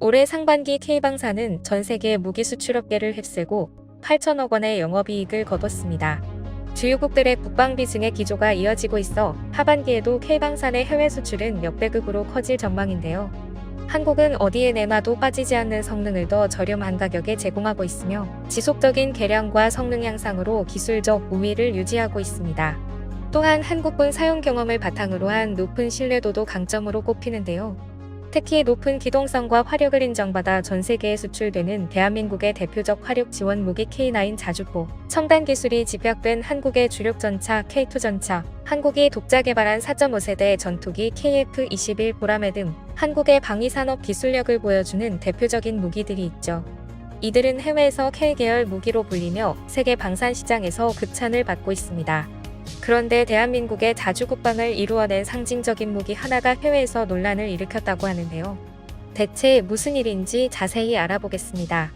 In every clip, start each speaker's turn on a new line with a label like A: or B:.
A: 올해 상반기 K방사는 전 세계 무기 수출업계를 휩쓸고 8천억 원의 영업이익을 거뒀습니다. 주요국들의 국방비 증액 기조가 이어지고 있어 하반기에도 K방산의 해외 수출은 역대급으로 커질 전망인데요. 한국은 어디에 내놔도 빠지지 않는 성능을 더 저렴한 가격에 제공하고 있으며 지속적인 개량과 성능 향상으로 기술적 우위를 유지하고 있습니다. 또한 한국군 사용 경험을 바탕으로 한 높은 신뢰도도 강점으로 꼽히는데요. 특히 높은 기동성과 화력을 인정받아 전 세계에 수출되는 대한민국의 대표적 화력 지원 무기 K9 자주포, 첨단 기술이 집약된 한국의 주력 전차 K2 전차, 한국이 독자 개발한 4.5세대 전투기 KF-21 보라매 등 한국의 방위산업 기술력을 보여주는 대표적인 무기들이 있죠. 이들은 해외에서 K계열 무기로 불리며 세계 방산 시장에서 극찬을 받고 있습니다. 그런데 대한민국의 자주국방을 이루어낸 상징적인 무기 하나가 해외에서 논란을 일으켰다고 하는데요. 대체 무슨 일인지 자세히 알아보겠습니다.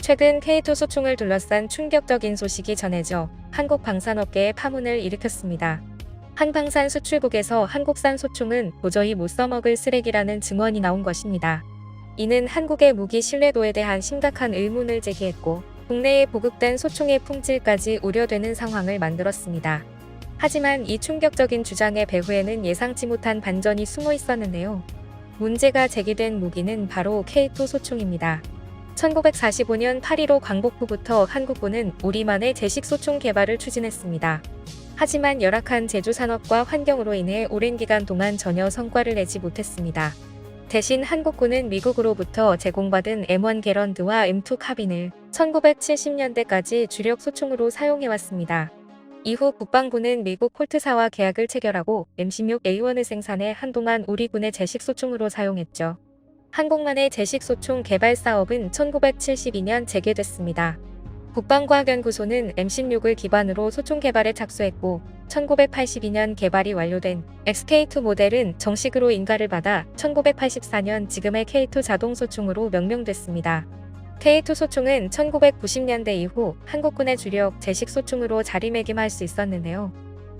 A: 최근 K2 소총을 둘러싼 충격적인 소식이 전해져 한국 방산업계에 파문을 일으켰습니다. 한 방산 수출국에서 한국산 소총은 도저히 못 써먹을 쓰레기라는 증언이 나온 것입니다. 이는 한국의 무기 신뢰도에 대한 심각한 의문을 제기했고 국내에 보급된 소총의 품질까지 우려되는 상황을 만들었습니다. 하지만 이 충격적인 주장의 배후에는 예상치 못한 반전이 숨어 있었는데요. 문제가 제기된 무기는 바로 K2 소총입니다. 1945년 8.15 광복 후부터 한국군은 우리만의 제식 소총 개발을 추진했습니다. 하지만 열악한 제조 산업과 환경으로 인해 오랜 기간 동안 전혀 성과를 내지 못했습니다. 대신 한국군은 미국으로부터 제공받은 M1 게런드와 M2 카빈을 1970년대까지 주력 소총으로 사용해왔습니다. 이후 국방부는 미국 콜트사와 계약을 체결하고 M16A1을 생산해 한동안 우리 군의 제식 소총으로 사용했죠. 한국만의 제식 소총 개발 사업은 1972년 재개됐습니다. 국방과학연구소는 M16을 기반으로 소총 개발에 착수했고 1982년 개발이 완료된 XK2 모델은 정식으로 인가를 받아 1984년 지금의 K2 자동 소총으로 명명됐습니다. K2 소총은 1990년대 이후 한국군의 주력 제식 소총으로 자리매김할 수 있었는데요.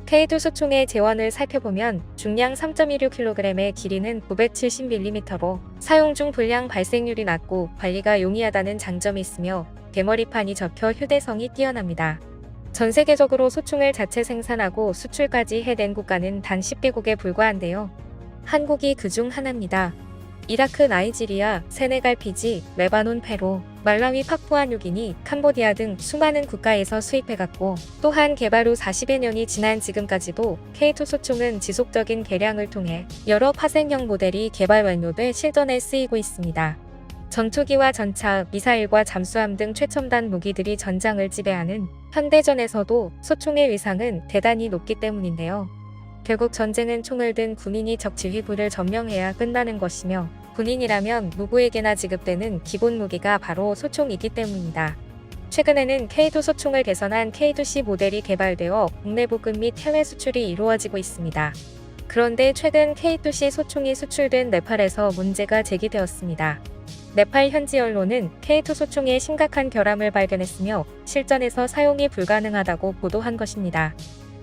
A: K2 소총의 재원을 살펴보면 중량 3.16kg의 길이는 970mm로 사용 중 불량 발생률이 낮고 관리가 용이하다는 장점이 있으며 대머리판이 접혀 휴대성이 뛰어납니다. 전 세계적으로 소총을 자체 생산하고 수출까지 해낸 국가는 단 10개국에 불과한데요. 한국이 그 중 하나입니다. 이라크, 나이지리아, 세네갈, 피지, 레바논, 페루, 말라위, 파푸아 뉴기니, 캄보디아 등 수많은 국가에서 수입해갔고 또한 개발 후 40여 년이 지난 지금까지도 K2 소총은 지속적인 개량을 통해 여러 파생형 모델이 개발 완료돼 실전에 쓰이고 있습니다. 전투기와 전차, 미사일과 잠수함 등 최첨단 무기들이 전장을 지배하는 현대전에서도 소총의 위상은 대단히 높기 때문인데요. 결국 전쟁은 총을 든 군인이 적 지휘부를 점령해야 끝나는 것이며 군인이라면 누구에게나 지급되는 기본 무기가 바로 소총이기 때문입니다. 최근에는 K2 소총을 개선한 K2C 모델이 개발되어 국내 보급 및 해외 수출이 이루어지고 있습니다. 그런데 최근 K2C 소총이 수출된 네팔에서 문제가 제기되었습니다. 네팔 현지 언론은 K2 소총에 심각한 결함을 발견했으며 실전에서 사용이 불가능하다고 보도한 것입니다.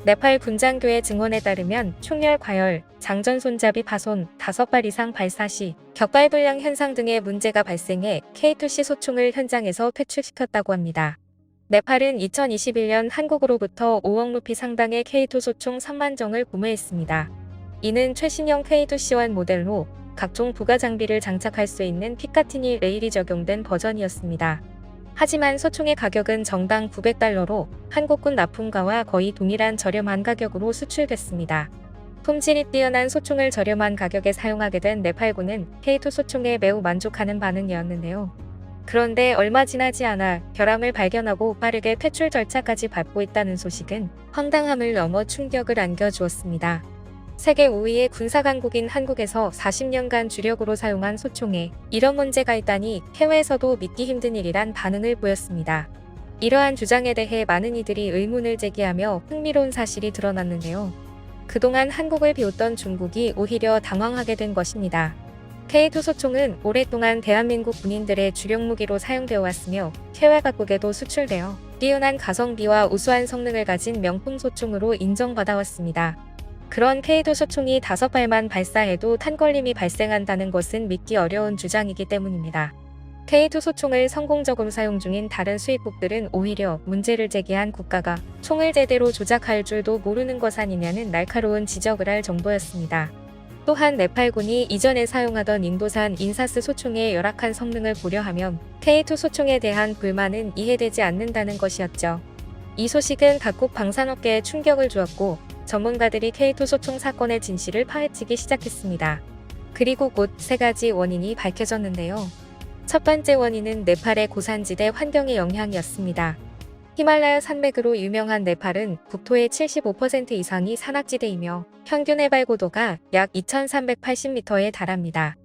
A: 네팔 군장교의 증언에 따르면 총열 과열, 장전 손잡이 파손, 5발 이상 발사 시 격발 불량 현상 등의 문제가 발생해 K2C 소총을 현장에서 퇴출시켰다고 합니다. 네팔은 2021년 한국으로부터 5억 루피 상당의 K2 소총 3만 정을 구매했습니다. 이는 최신형 K2C1 모델로 각종 부가 장비를 장착할 수 있는 피카티니 레일이 적용된 버전이었습니다. 하지만 소총의 가격은 정당 900달러로 한국군 납품가와 거의 동일한 저렴한 가격으로 수출됐습니다. 품질이 뛰어난 소총을 저렴한 가격에 사용하게 된 네팔군은 K2 소총에 매우 만족하는 반응이었는데요. 그런데 얼마 지나지 않아 결함을 발견하고 빠르게 퇴출 절차까지 밟고 있다는 소식은 황당함을 넘어 충격을 안겨주었습니다. 세계 5위의 군사강국인 한국에서 40년간 주력으로 사용한 소총에 이런 문제가 있다니 해외에서도 믿기 힘든 일이란 반응을 보였습니다. 이러한 주장에 대해 많은 이들이 의문을 제기하며 흥미로운 사실이 드러났는데요. 그동안 한국을 비웃던 중국이 오히려 당황하게 된 것입니다. K2 소총은 오랫동안 대한민국 군인들의 주력 무기로 사용되어 왔으며 해외 각국에도 수출되어 뛰어난 가성비와 우수한 성능을 가진 명품 소총으로 인정받아왔습니다. 그런 K2 소총이 다섯 발만 발사해도 탄걸림이 발생한다는 것은 믿기 어려운 주장이기 때문입니다. K2 소총을 성공적으로 사용 중인 다른 수입국들은 오히려 문제를 제기한 국가가 총을 제대로 조작할 줄도 모르는 것 아니냐는 날카로운 지적을 할 정도였습니다. 또한 네팔군이 이전에 사용하던 인도산 인사스 소총의 열악한 성능을 고려하면 K2 소총에 대한 불만은 이해되지 않는다는 것이었죠. 이 소식은 각국 방산업계에 충격을 주었고 전문가들이 K2 소총 사건의 진실을 파헤치기 시작했습니다. 그리고 곧 세 가지 원인이 밝혀졌는데요. 첫 번째 원인은 네팔의 고산지대 환경의 영향이었습니다. 히말라야 산맥으로 유명한 네팔은 국토의 75% 이상이 산악지대이며 평균 해발 고도가 약 2380m에 달합니다.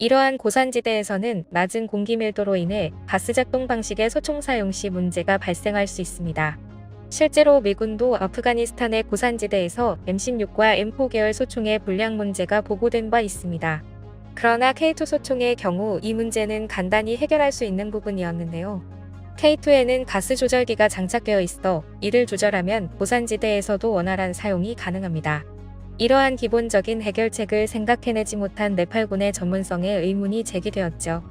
A: 이러한 고산지대에서는 낮은 공기 밀도로 인해 가스 작동 방식의 소총 사용 시 문제가 발생할 수 있습니다. 실제로 미군도 아프가니스탄의 고산지대에서 M16과 M4 계열 소총의 불량 문제가 보고된 바 있습니다. 그러나 K2 소총의 경우 이 문제는 간단히 해결할 수 있는 부분이었는데요. K2에는 가스 조절기가 장착되어 있어 이를 조절하면 고산지대에서도 원활한 사용이 가능합니다. 이러한 기본적인 해결책을 생각해내지 못한 네팔군의 전문성에 의문이 제기되었죠.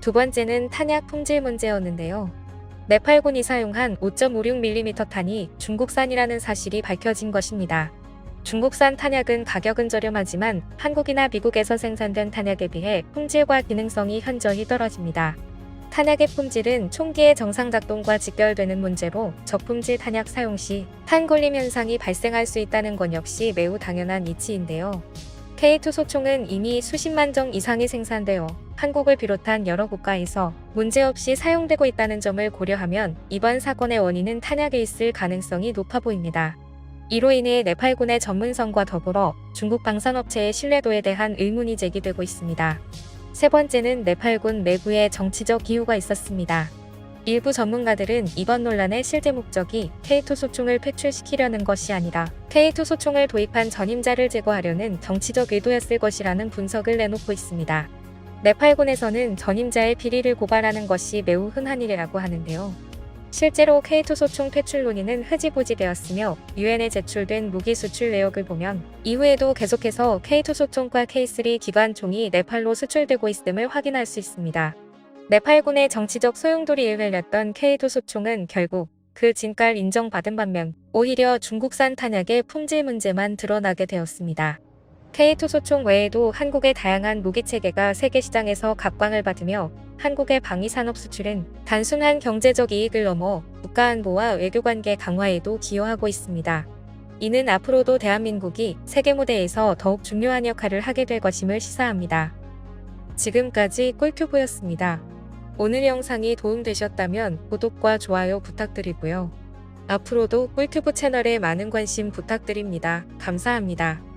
A: 두 번째는 탄약 품질 문제였는데요. 네팔군이 사용한 5.56mm 탄이 중국산이라는 사실이 밝혀진 것입니다. 중국산 탄약은 가격은 저렴하지만 한국이나 미국에서 생산된 탄약에 비해 품질과 기능성이 현저히 떨어집니다. 탄약의 품질은 총기의 정상 작동과 직결되는 문제로 저품질 탄약 사용 시 탄걸림 현상이 발생할 수 있다는 건 역시 매우 당연한 이치인데요. K2 소총은 이미 수십만 정 이상이 생산되어 한국을 비롯한 여러 국가에서 문제없이 사용되고 있다는 점을 고려하면 이번 사건의 원인은 탄약에 있을 가능성이 높아 보입니다. 이로 인해 네팔군의 전문성과 더불어 중국 방산업체의 신뢰도에 대한 의문이 제기되고 있습니다. 세 번째는 네팔군 내부에 정치적 기후가 있었습니다. 일부 전문가들은 이번 논란의 실제 목적이 K2 소총을 퇴출시키려는 것이 아니라 K2 소총을 도입한 전임자를 제거하려는 정치적 의도였을 것이라는 분석을 내놓고 있습니다. 네팔군에서는 전임자의 비리를 고발하는 것이 매우 흔한 일이라고 하는데요. 실제로 K2 소총 퇴출 논의는 흐지부지 되었으며 유엔에 제출된 무기 수출 내역을 보면 이후에도 계속해서 K2 소총과 K3 기관총이 네팔로 수출되고 있음을 확인할 수 있습니다. 네팔군의 정치적 소용돌이 일을렸던 K2 소총은 결국 그 진가를 인정받은 반면 오히려 중국산 탄약의 품질 문제만 드러나게 되었습니다. K2 소총 외에도 한국의 다양한 무기 체계가 세계 시장에서 각광을 받으며 한국의 방위 산업 수출은 단순한 경제적 이익을 넘어 국가 안보와 외교관계 강화에도 기여하고 있습니다. 이는 앞으로도 대한민국이 세계 무대에서 더욱 중요한 역할을 하게 될 것임을 시사합니다. 지금까지 꿀튜브였습니다. 오늘 영상이 도움되셨다면 구독과 좋아요 부탁드리고요. 앞으로도 꿀튜브 채널에 많은 관심 부탁드립니다. 감사합니다.